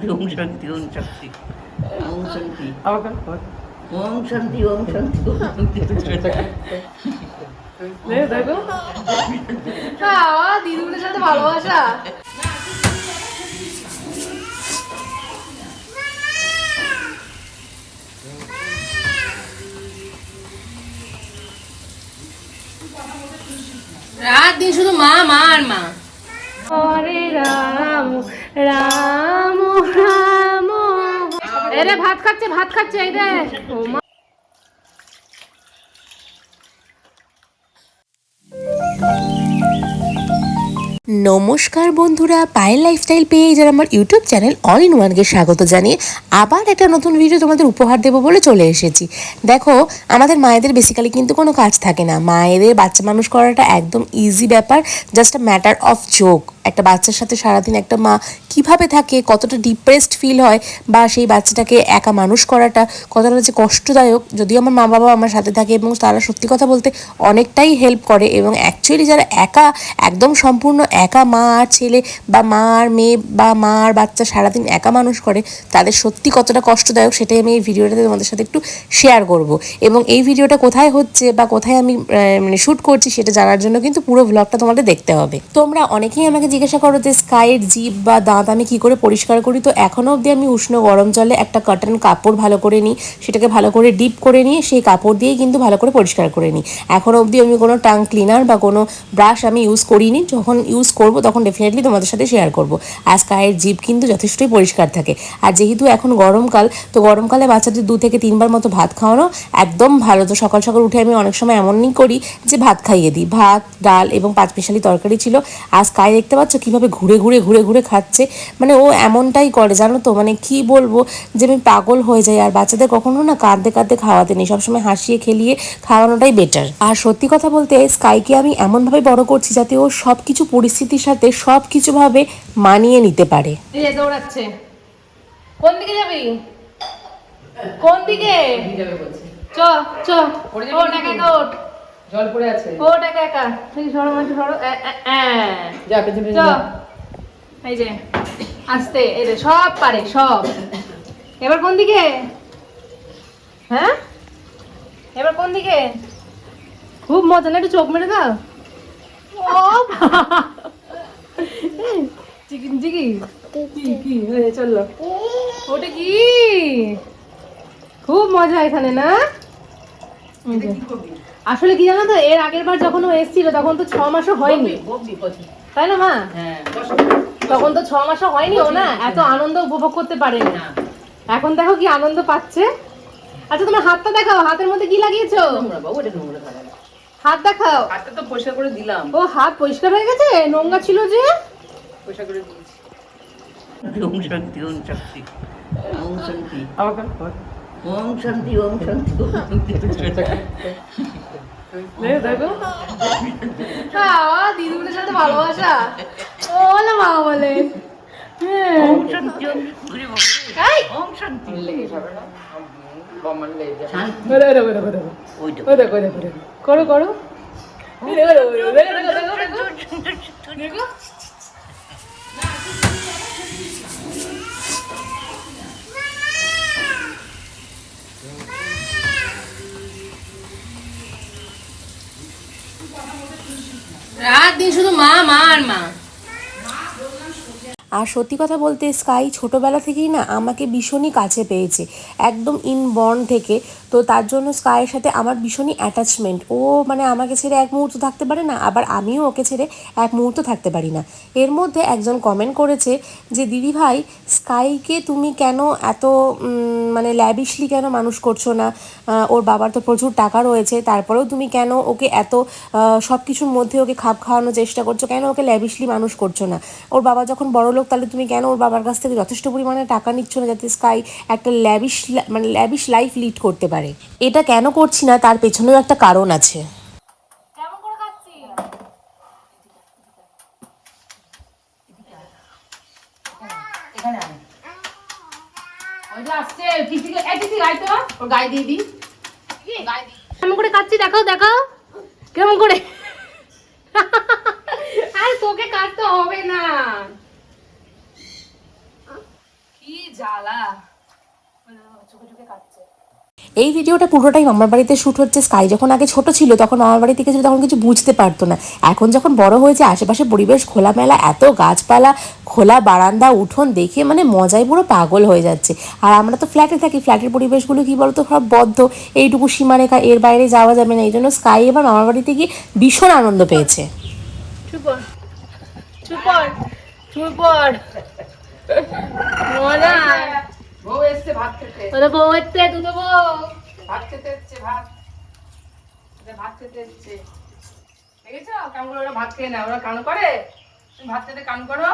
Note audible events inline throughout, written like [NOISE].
শান্তি ওম শান্তি ওম শান্তি ওম শান্তি ওম শান্তি ওম শান্তি ওম শান্তি সাথে ভালোবাসা রাত দিন শুধু মা মা আর মা হরে রাম রাম রাম। এরে ভাত খাচ্ছে ভাত খাচ্ছে, এই রে। নমস্কার বন্ধুরা, পায়েল লাইফস্টাইল পেয়ে যারা আমার ইউটিউব চ্যানেল অল ইন ওয়ানকে স্বাগত জানিয়ে আবার একটা নতুন ভিডিও তোমাদের উপহার দেবো বলে চলে এসেছি। দেখো, আমাদের মায়েদের বেসিক্যালি কিন্তু কোনো কাজ থাকে না। মায়েদের বাচ্চা মানুষ করাটা একদম ইজি ব্যাপার just a matter of joke একটা বাচ্চার সাথে সারাদিন একটা মা কীভাবে থাকে, কতটা ডিপ্রেসড ফিল হয় বা সেই বাচ্চাটাকে একা মানুষ করাটা কতটা যে কষ্টদায়ক, যদিও আমার মা বাবা আমার সাথে থাকে এবং তারা সত্যি কথা বলতে অনেকটাই হেল্প করে এবং অ্যাকচুয়ালি যারা একা, একদম সম্পূর্ণ একা মা আর ছেলে বা মা আর মেয়ে বা মা আর বাচ্চা সারাদিন একা মানুষ করে, তাদের সত্যি কতটা কষ্টদায়ক সেটাই আমি এই ভিডিওটাতে তোমাদের সাথে একটু শেয়ার করব। এবং এই ভিডিওটা কোথায় হচ্ছে বা কোথায় আমি মানে শ্যুট করছি সেটা জানার জন্য কিন্তু পুরো ব্লগটা তোমাদের দেখতে হবে। তোমরা অনেকেই আমাকে জিজ্ঞাসা করো যে স্কাইয়ের জিপ বা দাঁত আমি কি করে পরিষ্কার করি? তো এখনও অবধি আমি উষ্ণ গরম জলে একটা কটন কাপড় ভালো করে নিই। সেটাকে ভালো করে ডিপ করে নিয়ে সেই কাপড় দিয়েই কিন্তু ভালো করে পরিষ্কার করে নিই। এখনও অবধি আমি কোনো টাং ক্লিনার বা কোনো ব্রাশ আমি ইউজ করিনি। যখন ইউজ করব তখন ডেফিনেটলি তোমাদের সাথে শেয়ার করব। আর স্কাইয়ের জিপ কিন্তু যথেষ্টই পরিষ্কার থাকে। আর যেহেতু এখন গরমকাল, তো গরমকালে বাচ্চাদের দু থেকে তিনবার মতো ভাত খাওয়ানো একদম ভালো। তো সকাল সকাল উঠে আমি অনেক সময় এমনই করি যে ভাত খাইয়ে দিই। ভাত, ডাল এবং পাঁচ মিশালি তরকারি ছিল। আর স্কাই দেখতে পাচ্ছ? কীভাবে ঘুরে ঘুরে ঘুরে ঘুরে খাচ্ছে? মানে ও এমনটাই করে জানো তো? মানে কি বলব? যে আমি পাগল হয়ে যাই আর বাচ্চাদের কখনো না কাঁদতে কাঁদতে খাওয়াতে নেই সবসময় হাসিয়ে খেলিয়ে খাওয়ানোটাই বেটার আর সত্যি কথা বলতে স্কাইকে আমি এমনভাবে বড় করছি যাতে ও সব কিছু পরিস্থিতির সাথে সব কিছুভাবে মানিয়ে নিতে পারে। দৌড়াচ্ছে। কোন দিকে যাবি? কোন দিকে? চ চ। একা ওট জল পড়ে আছে। ওট একা একা। এই সরো মাঝে সরো। এ, এ, এ। যা পেছনে চ। এই যে আস্তে এই যে সব পারে সব। এবার কোন দিকে? হ্যাঁ? এবার কোন দিকে? খুব মজা না একটু চোখ মেরে দাও। ও চিকেন চিকি কি কি? হয়ে চলল ওটা কি? খুব মজা এখানে না? যে। আসলে কি জানো তো এর আগের বার যখন ও এসেছিল তখন তো ছ মাসও হয়নি। তাই না মা? হ্যাঁ তখন তো ছ মাসও হয়নি ও না এত আনন্দ উপভোগ করতে পারেনি। না। এখন দেখো কি আনন্দ পাচ্ছে। আচ্ছা তোমার হাতটা দেখাও হাতের মধ্যে কি লাগিয়েছো? নোংরা বাবু এটা নোংরা থাকা হাত দেখাও। হাতটা তো পরিষ্কার করে দিলাম। ও হাত পরিষ্কার হয়ে গেছে? নোংরা ছিল যে? পরিষ্কার করে দিয়েছি। ওম শান্তি ওম শান্তি ওম শান্তি। ওম শান্তি ওম শান্তি ওম শান্তি। [LAUGHS] দেখো, দেখো বাবা, সাথে ভালোবাসা। ওলে মা বলে। হ্যাঁ। ওম শান্তি ওম শান্তি এই, ওম দেখো, দেখো। দেখো। রাত দিন শুধু মা মা আর মা আর সত্যি কথা বলতে স্কাই ছোটোবেলা থেকেই না আমাকে ভীষণই কাছে পেয়েছে, একদম ইনবর্ন থেকে। তো তার জন্য স্কাইয়ের সাথে আমার ভীষণই অ্যাটাচমেন্ট ও মানে আমাকে ছেড়ে এক মুহূর্ত থাকতে পারে না, আবার আমিও ওকে ছেড়ে এক মুহূর্ত থাকতে পারি না। এর মধ্যে একজন কমেন্ট করেছে যে, দিদি ভাই, স্কাইকে তুমি কেন এত মানে ল্যাবিশলি কেন মানুষ করছ না? ওর বাবার তো প্রচুর টাকা রয়েছে, তারপরেও তুমি কেন ওকে এত সব কিছুর মধ্যে ওকে খাপ খাওয়ানোর চেষ্টা করছ? কেন ওকে ল্যাবিশলি মানুষ করছ না? ওর বাবা যখন বড় লোক তাহলে তুমি কেন ওর বাবার কাছ থেকে যথেষ্ট পরিমাণে টাকা নিচ্ছ না যাতে স্কাই একটা ল্যাবিশ মানে ল্যাবিশ লাইফ লিড করতে পারে? এটা কেন করছি না? তার পেছনেও একটা কারণ আছে। কেমন করে কেমন কাচ্ছি দেখাও দেখাও। কেমন করে? আর তোকে কাটতে হবে না কি জ্বালা। চোখে চোখে কাটছে এই ভিডিওটা পুরোটাই মামার বাড়িতে শ্যুট হচ্ছে স্কাই। যখন আগে ছোট ছিল তখন মামার বাড়ি থেকে ছিল তখন কিছু বুঝতে পারতো না। এখন যখন বড় হয়েছে আশেপাশে পরিবেশ খোলামেলা এত গাছপালা খোলা বারান্দা উঠোন দেখে মানে মজায় পুরো পাগল হয়ে যাচ্ছে। আর আমরা তো ফ্ল্যাটে থাকি ফ্ল্যাটের পরিবেশগুলো কি বলতো সব বদ্ধ। এইটুকু সীমারেখা এর বাইরে যাওয়া যাবে না। এই জন্য স্কাই এবার মামার বাড়িতে গিয়ে ভীষণ আনন্দ পেয়েছে। চুপ কর। চুপ বউ এসছে ভাত খেতে। বউ দুটো বউ। ভাত খেতে এসছে ভাত। ভাত খেতে এসছে। দেখেছ? কেমন করে ওরা ভাত খেয়ে নেয়? ওরা কান করে? তুমি ভাত খেতে কান করো।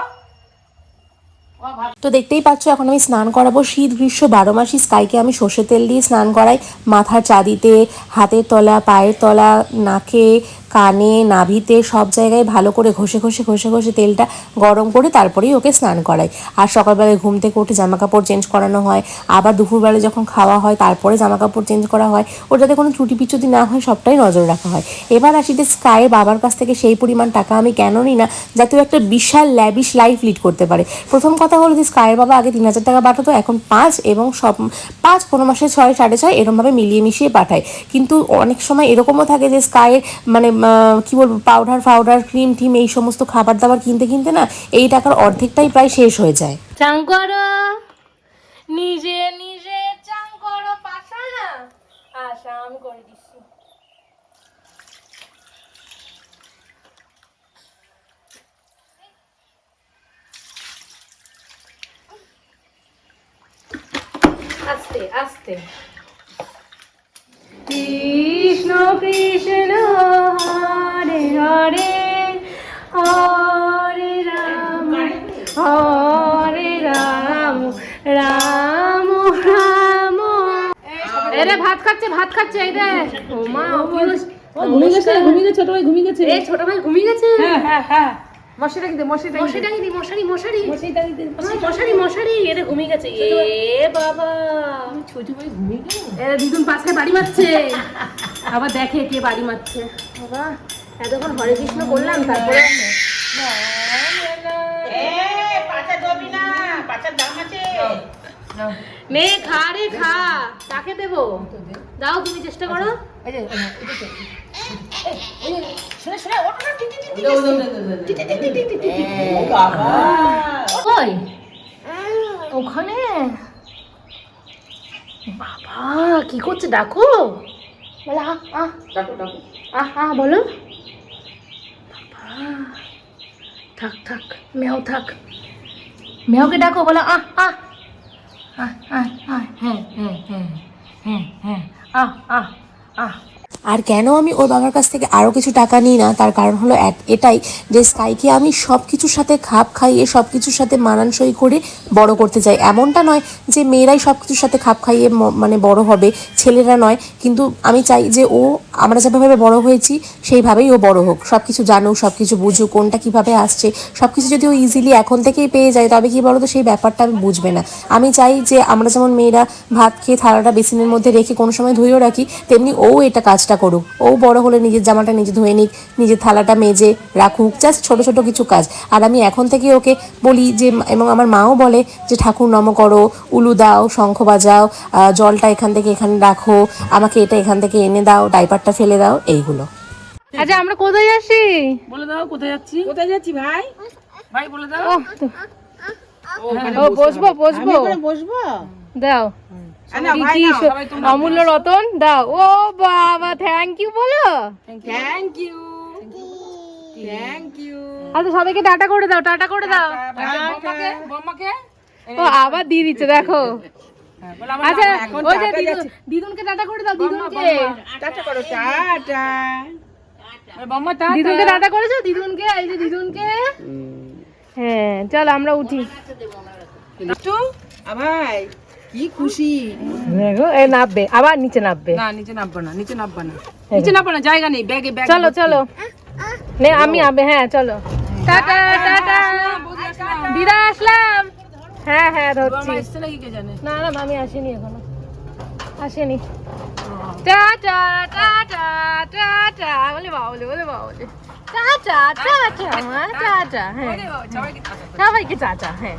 তো দেখতেই পাচ্ছ এখন আমি স্নান করাবো। শীত গ্রীষ্ম বারো মাসই স্কাইকে আমি সর্ষে তেল দিয়ে স্নান করাই। মাথার চাঁদিতে হাতের তলা পায়ের তলা নাকে কানে, নাভিতে সব জায়গায় ভালো করে ঘষে ঘষে ঘষে ঘষে তেলটা গরম করে তারপরেই ওকে স্নান করাই। আর সকালবেলায় ঘুম থেকে উঠে জামা কাপড় চেঞ্জ করানো হয়, আবার দুপুরবেলা যখন খাওয়া হয় তারপরে জামা কাপড় চেঞ্জ করা হয়, ওর যাতে কোনো ত্রুটি বিচ্যুতি না হয় সবটাই নজর রাখা হয়। এবার আসি যে স্কাইয়ের বাবার কাছ থেকে সেই পরিমাণ টাকা আমি কেন নিই না, যাতে ও একটা বিশাল ল্যাবিশ লাইফ লিড করতে পারে। প্রথম কথা হলো যে স্কাইয়ের বাবা আগে তিন হাজার টাকা পাঠাতো, এখন পাঁচ এবং সব পাঁচ কোনো মাসে ছয়, সাড়ে ছয় এরমভাবে মিলিয়ে মিশিয়ে পাঠায়। কিন্তু অনেক সময় এরকমও থাকে যে স্কাইয়ের মানে কি বলব পাউডার ফাউডার ক্রিম টিম এই সমস্ত খাবার দাবার কিনতে কিনতে না এই টাকার অর্ধেকটাই প্রায় শেষ হয়ে যায়। চাং করো। নিজে নিজে চাং করো, পাশা না? আশা, আমি করে দিচ্ছি। আস্তে আস্তে। কৃষ্ণ কৃষ্ণ। খাচ্ছে ভাত খাচ্ছে এই রে ও মা ও ঘুমিয়ে গেছে ঘুমিয়ে গেছে ছোট ভাই ঘুমিয়ে গেছে। এই ছোট ভাই ঘুমিয়ে গেছে? হ্যাঁ হ্যাঁ হ্যাঁ। মশারি দে মশারি মশারি টাঙি দি মশারি মশারি। মশারি মশারি মশারি এরে ঘুমিয়ে গেছে। এ বাবা। ছোট ভাই ঘুমিয়ে গেল? এ দিদুন পাশে বাড়ি মারছে। আবার দেখে কে বাড়ি মারছে। বাবা এতক্ষণ হরে কৃষ্ণ করলাম তারপরে নে খা রে খা। কাকে দেবো। দাও তুমি চেষ্টা করো। ওখানে? বাবা কি করছে? ডাকো। বলে আহ আহ ডাকো ডাকো। আহ আহ বলো। থাক থাক মেও থাক। মেওকে ডাকো বলো আহ আহ আহ আহ আহ হ্যাঁ হ্যাঁ হ্যাঁ হ্যাঁ হ্যাঁ আহ আহ আহ আর কেন আমি ওর বাবার কাছ থেকে আরও কিছু টাকা নিই না? তার কারণ হলো এটাই যে স্কাইকে আমি সব কিছুর সাথে খাপ খাইয়ে সব কিছুর সাথে মানানসই করে বড় করতে চাই। এমনটা নয় যে মেয়েরাই সব কিছুর সাথে খাপ খাইয়ে মানে বড় হবে, ছেলেরা নয়। কিন্তু আমি চাই যে ও, আমরা যেভাবে বড় হয়েছি, সেইভাবেই ও বড় হোক। সব কিছু জানুক সব কিছু বুঝুক, কোনটা কীভাবে আসছে সব কিছু যদি ও ইজিলি এখন থেকেই পেয়ে যায়, তবে কি বলতো, সেই ব্যাপারটা আমি বুঝবে না। আমি চাই যে আমরা যেমন মেয়েরা ভাত খেয়ে থালাটা বেসিনের মধ্যে রেখে কোনো সময় ধুয়েও রাখি, তেমনি ও এটা কাজটা করুক। ও বড় হলে নিজের জামাটা নিজে ধুয়ে নিক নিজের থালাটা মেজে রাখুক জাস্ট ছোট ছোট কিছু কাজ। আর আমি এখন থেকে ওকে বলি যে এবং আমার মাও বলে যে ঠাকুর নম করো উলু দাও শঙ্খ বাজাও আহ, জলটা এখান থেকে এখানে রাখো আমাকে এটা এখান থেকে এনে দাও ডাইপারটা ফেলে দাও এইগুলো। আচ্ছা আমরা কোথায় যাচ্ছি? বলে দাও কোথায় যাচ্ছি? কোথায় যাচ্ছি ভাই? ভাই বলে দাও। ও বসবো। বসবো। বসবো? দাও। অমূল্য রতন দাও। ও বাবা থ্যাংক ইউ বলো। থ্যাংক ইউ থ্যাংক ইউ আচ্ছা সবাইকে টাটা করে দাও টাটা করে দাও। ও আবার দিয়ে দিচ্ছে দেখো। আচ্ছা ওই যে দিদুনকে টাটা করে দাও দিদুনকে। টাটা করো টাটা। দিদুনকে টাটা করেছ? দিদুনকে এই যে দিদুনকে। হ্যাঁ চল আমরা উঠি। ভাই। কি খুশি? দেখো এই নামবে আবার নিচে নামবে না নিচে নামবো না নিচে নামবো না। নিচে নামবো না জায়গা নেই ব্যাগে ব্যাগ চলো চলো। নে আমি আবে হ্যাঁ চলো। Tata tata. দিদা আসলাম। হ্যাঁ হ্যাঁ ধরছি। না না মামি আসেনি এখনও। আসেনি। টাটা টাটা টাটা বলে বাবা বলে বলে টাটা টাটা টাটা হ্যাঁ। সবাইকে টাটা হ্যাঁ।